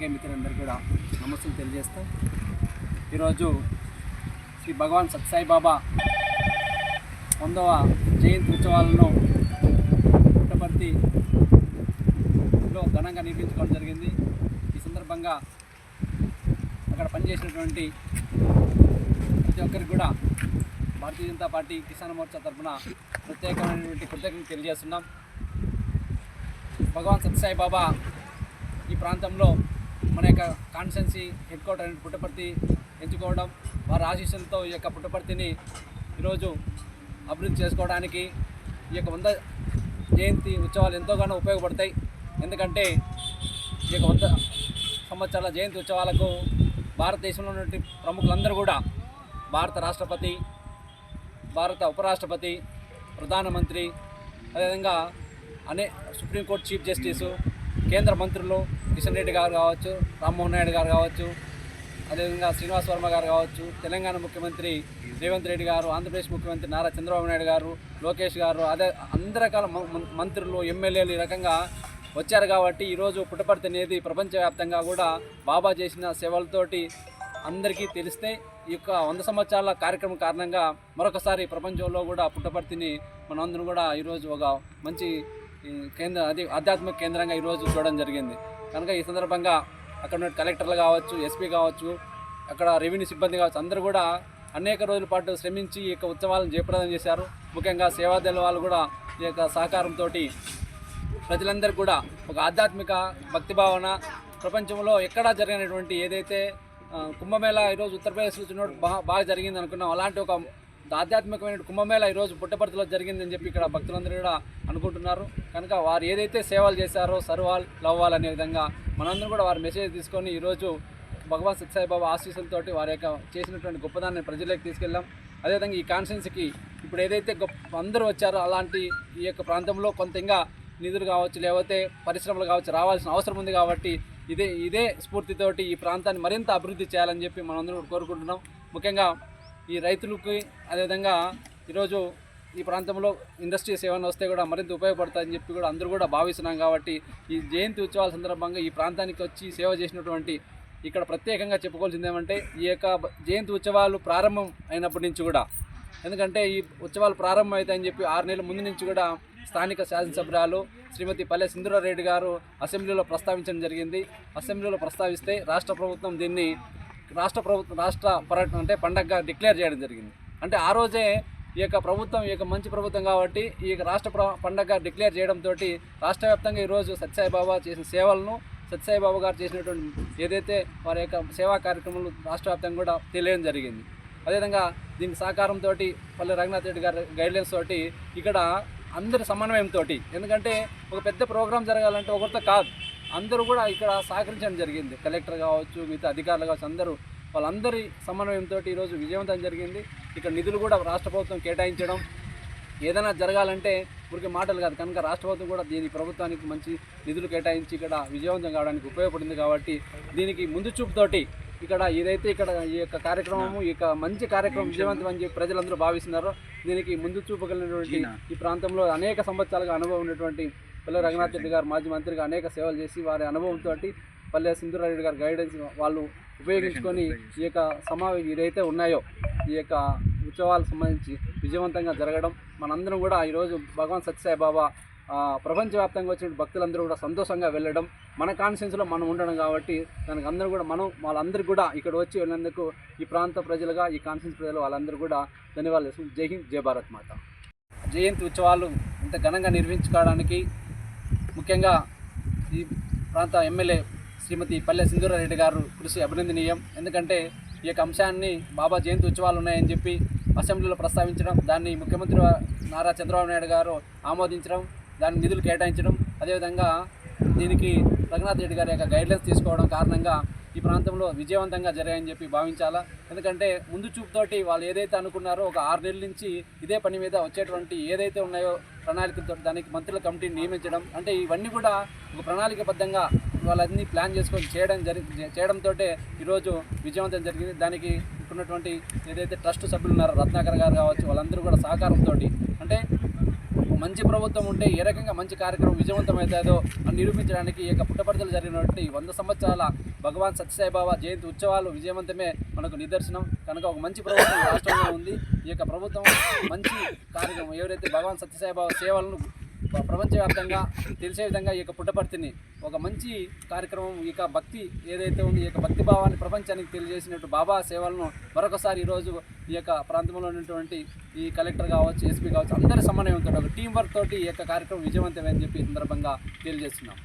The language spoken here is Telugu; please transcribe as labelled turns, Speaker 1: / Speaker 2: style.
Speaker 1: మేరకు ఈరోజు శ్రీ భగవాన్ సత్సాయి బాబా వందవ జయంతి ఉత్సవాలను పుట్టపర్తిలో ఘనంగా నిర్మించుకోవడం జరిగింది. ఈ సందర్భంగా అక్కడ పనిచేసినటువంటి ప్రతి ఒక్కరికి కూడా భారతీయ జనతా పార్టీ కిసాన్ మోర్చా తరఫున ప్రత్యేకమైనటువంటి కృతజ్ఞతలు తెలియజేస్తున్నాం. భగవాన్ సత్యసాయి బాబా ఈ ప్రాంతంలో మన యొక్క కాన్స్టెన్సీ హెడ్ క్వార్టర్ అయిన పుట్టపర్తి ఎంచుకోవడం వారి ఆశీస్సులతో ఈ యొక్క పుట్టపర్తిని ఈరోజు అభివృద్ధి చేసుకోవడానికి ఈ యొక్క వంద జయంతి ఉత్సవాలు ఎంతోగానో ఉపయోగపడతాయి. ఎందుకంటే ఈ యొక్క వంద సంవత్సరాల జయంతి ఉత్సవాలకు భారతదేశంలో ఉన్నటువంటి ప్రముఖులందరూ కూడా భారత రాష్ట్రపతి భారత ఉపరాష్ట్రపతి ప్రధానమంత్రి అదేవిధంగా అనే సుప్రీంకోర్టు చీఫ్ జస్టిసు కేంద్ర మంత్రులు కిషన్ రెడ్డి గారు కావచ్చు రామ్మోహన్ నాయుడు గారు కావచ్చు అదేవిధంగా శ్రీనివాస్ వర్మ గారు కావచ్చు తెలంగాణ ముఖ్యమంత్రి రేవంత్ రెడ్డి గారు ఆంధ్రప్రదేశ్ ముఖ్యమంత్రి నారా చంద్రబాబు నాయుడు గారు లోకేష్ గారు అదే అందరి రకాల మంత్రులు ఎమ్మెల్యేలు ఈ రకంగా వచ్చారు కాబట్టి ఈరోజు పుట్టపర్తి అనేది ప్రపంచవ్యాప్తంగా కూడా బాబా చేసిన సేవలతోటి అందరికీ తెలిస్తే ఈ యొక్క వంద సంవత్సరాల కార్యక్రమం కారణంగా మరొకసారి ప్రపంచంలో కూడా పుట్టపర్తిని మనందరం కూడా ఈరోజు ఒక మంచి కేంద్ర అది ఆధ్యాత్మిక కేంద్రంగా ఈరోజు చూడడం జరిగింది. కనుక ఈ సందర్భంగా అక్కడ ఉన్న కలెక్టర్లు కావచ్చు ఎస్పీ కావచ్చు అక్కడ రెవెన్యూ సిబ్బంది కావచ్చు అందరూ కూడా అనేక రోజుల పాటు శ్రమించి ఈ యొక్క ఉత్సవాలను జయప్రదం చేశారు. ముఖ్యంగా సేవాదళ వాళ్ళు కూడా ఈ యొక్క సహకారంతో ప్రజలందరూ కూడా ఒక ఆధ్యాత్మిక భక్తి భావన ప్రపంచంలో ఎక్కడా జరిగినటువంటి ఏదైతే కుంభమేళ ఈరోజు ఉత్తరప్రదేశ్లో చూసినట్టు బాగా బాగా జరిగింది అనుకున్నాం అలాంటి ఒక ఆధ్యాత్మికమైన కుంభమేళ ఈరోజు పుట్టపర్తిలో జరిగిందని చెప్పి ఇక్కడ భక్తులందరూ కూడా అనుకుంటున్నారు. కనుక వారు ఏదైతే సేవలు చేశారో సర్వాల్ లవ్వాల్ అనే విధంగా మనందరం కూడా వారి మెసేజ్ తీసుకొని ఈరోజు భగవాన్ సత్యసాయి ఆశీస్సులతో ఆశీస్సులతోటి వారి యొక్క చేసినటువంటి గొప్పదాన్ని ప్రజలకు తీసుకెళ్ళాం అదేవిధంగా ఈ కాన్స్టిట్యున్సీకి ఇప్పుడు ఏదైతే గొప్ప అందరూ వచ్చారో అలాంటి ఈ యొక్క ప్రాంతంలో కొంత ఇంకా నిధులు కావచ్చు లేకపోతే పరిశ్రమలు కావచ్చు రావాల్సిన అవసరం ఉంది కాబట్టి ఇదే ఇదే స్ఫూర్తితోటి ఈ ప్రాంతాన్ని మరింత అభివృద్ధి చేయాలని చెప్పి మనందరం కోరుకుంటున్నాం. ముఖ్యంగా ఈ రైతులకి అదేవిధంగా ఈరోజు ఈ ప్రాంతంలో ఇండస్ట్రీస్ ఏమైనా వస్తే కూడా మరింత ఉపయోగపడతాయని చెప్పి కూడా అందరూ కూడా భావిస్తున్నాం కాబట్టి ఈ జయంతి ఉత్సవాల సందర్భంగా ఈ ప్రాంతానికి వచ్చి సేవ చేసినటువంటి ఇక్కడ ప్రత్యేకంగా చెప్పుకోవాల్సింది ఏమంటే ఈ యొక్క జయంతి ఉత్సవాలు ప్రారంభం అయినప్పటి నుంచి కూడా. ఎందుకంటే ఈ ఉత్సవాలు ప్రారంభం అవుతాయని చెప్పి ఆరు నెలల ముందు నుంచి కూడా స్థానిక శాసనసభ్యురాలు శ్రీమతి పల్లె సింధురారెడ్డి గారు అసెంబ్లీలో ప్రస్తావించడం జరిగింది. అసెంబ్లీలో ప్రస్తావిస్తే రాష్ట్ర ప్రభుత్వం దీన్ని రాష్ట్ర ప్రభుత్వం రాష్ట్ర పర్యటన అంటే పండగగా డిక్లేర్ చేయడం జరిగింది. అంటే ఆ రోజే ఈ యొక్క ప్రభుత్వం ఈ యొక్క మంచి ప్రభుత్వం కాబట్టి ఈ యొక్క రాష్ట్ర పండగ డిక్లేర్ చేయడంతో రాష్ట్ర వ్యాప్తంగా ఈరోజు సత్యసాయిబాబా చేసిన సేవలను సత్యసాయి బాబా గారు చేసినటువంటి ఏదైతే వారి యొక్క సేవా కార్యక్రమాలు రాష్ట్ర వ్యాప్తంగా కూడా తెలియడం జరిగింది. అదేవిధంగా దీని సహకారంతో పల్లె రఘునాథ్ రెడ్డి గారి గైడ్లైన్స్ తోటి ఇక్కడ అందరి సమన్వయంతో ఎందుకంటే ఒక పెద్ద ప్రోగ్రాం జరగాలంటే ఒకరితో కాదు. అందరూ కూడా ఇక్కడ సహకరించడం జరిగింది. కలెక్టర్ కావచ్చు మిగతా అధికారులు కావచ్చు అందరూ వాళ్ళందరి సమన్వయంతో ఈరోజు విజయవంతం జరిగింది. ఇక్కడ నిధులు కూడా రాష్ట్ర ప్రభుత్వం కేటాయించడం ఏదైనా జరగాలంటే ఊరికే మాటలు కాదు. కనుక రాష్ట్ర ప్రభుత్వం కూడా దీని ప్రభుత్వానికి మంచి నిధులు కేటాయించి ఇక్కడ విజయవంతం కావడానికి ఉపయోగపడింది కాబట్టి దీనికి ముందు చూపుతోటి ఇక్కడ ఏదైతే ఇక్కడ ఈ యొక్క కార్యక్రమము ఈ యొక్క మంచి కార్యక్రమం విజయవంతం అని చెప్పి ప్రజలందరూ భావిస్తున్నారో దీనికి ముందు చూపు కలిగినటువంటి ఈ ప్రాంతంలో అనేక సంవత్సరాలుగా అనుభవం ఉన్నటువంటి పల్లె రఘునాథ్ రెడ్డి గారు మాజీ మంత్రిగా అనేక సేవలు చేసి వారి అనుభవంతో పల్లె సింధురారెడ్డి గారి గైడెన్స్ వాళ్ళు ఉపయోగించుకొని ఈ యొక్క సమావేశం ఏదైతే ఉన్నాయో ఈ యొక్క ఉత్సవాలకు సంబంధించి విజయవంతంగా జరగడం మనందరం కూడా ఈరోజు భగవాన్ సత్యసాయి బాబా ప్రపంచవ్యాప్తంగా వచ్చిన భక్తులందరూ కూడా సంతోషంగా వెళ్ళడం మన కాన్షియన్స్లో మనం ఉండడం కాబట్టి దానికి అందరూ కూడా మనం వాళ్ళందరూ కూడా ఇక్కడ వచ్చి వెళ్ళినందుకు ఈ ప్రాంత ప్రజలుగా ఈ కాన్షియన్స్ ప్రజలు వాళ్ళందరూ కూడా ధన్యవాదాలు జై హింద్ జై భారత్ మాత. జయంతి ఉత్సవాలు ఇంత ఘనంగా నిర్వహించుకోవడానికి ముఖ్యంగా ఈ ప్రాంత ఎమ్మెల్యే శ్రీమతి పల్లె సింధూరారెడ్డి గారు కృషి అభినందనీయం. ఎందుకంటే ఈ యొక్క అంశాన్ని బాబా జయంతి ఉత్సవాలు ఉన్నాయని చెప్పి అసెంబ్లీలో ప్రస్తావించడం దాన్ని ముఖ్యమంత్రి నారా చంద్రబాబు నాయుడు గారు ఆమోదించడం దానికి నిధులు కేటాయించడం అదేవిధంగా దీనికి రఘునాథ్ రెడ్డి గారి యొక్క గైడ్లైన్స్ తీసుకోవడం కారణంగా ఈ ప్రాంతంలో విజయవంతంగా జరిగాయని చెప్పి భావించాలా. ఎందుకంటే ముందు చూపుతోటి వాళ్ళు ఏదైతే అనుకున్నారో ఒక ఆరు నెలల నుంచి ఇదే పని మీద వచ్చేటువంటి ఏదైతే ఉన్నాయో ప్రణాళికతో దానికి మంత్రుల కమిటీని నియమించడం అంటే ఇవన్నీ కూడా ఒక ప్రణాళికబద్ధంగా వాళ్ళన్నీ ప్లాన్ చేసుకొని చేయడం జరి చేయడంతో ఈరోజు విజయవంతం జరిగింది. దానికి ఉన్నటువంటి ఏదైతే ట్రస్ట్ సభ్యులు ఉన్నారో రత్నాకర్ గారు కావచ్చు వాళ్ళందరూ కూడా సహకారంతో అంటే మంచి ప్రభుత్వం ఉంటే ఏ రకంగా మంచి కార్యక్రమం విజయవంతమవుతుందో అని నిరూపించడానికి ఈ యొక్క పుట్టపర్తిలో జరిగినటువంటి వంద సంవత్సరాల భగవాన్ సత్యసాయిబాబా జయంతి ఉత్సవాలు విజయవంతమే మనకు నిదర్శనం. కనుక ఒక మంచి ప్రభుత్వం రాష్ట్రంలో ఉంది. ఈ యొక్క ప్రభుత్వం మంచి కార్యక్రమం. ఎవరైతే భగవాన్ సత్యసాయిబాబా సేవలను ప్రపంచవ్యాప్తంగా తెలిసే విధంగా ఈ యొక్క పుట్టపర్తిని ఒక మంచి కార్యక్రమం ఈ యొక్క భక్తి ఏదైతే ఉందో ఈ యొక్క భక్తి భావాన్ని ప్రపంచానికి తెలియజేసినట్టు బాబా సేవలను మరొకసారి ఈరోజు ఈ యొక్క ప్రాంతంలో ఉన్నటువంటి ఈ కలెక్టర్ కావచ్చు ఎస్పీ కావచ్చు అందరి సమన్వయంతో ఒక టీం వర్క్ తోటి ఈ యొక్క కార్యక్రమం విజయవంతమని చెప్పి సందర్భంగా తెలియజేస్తున్నాం.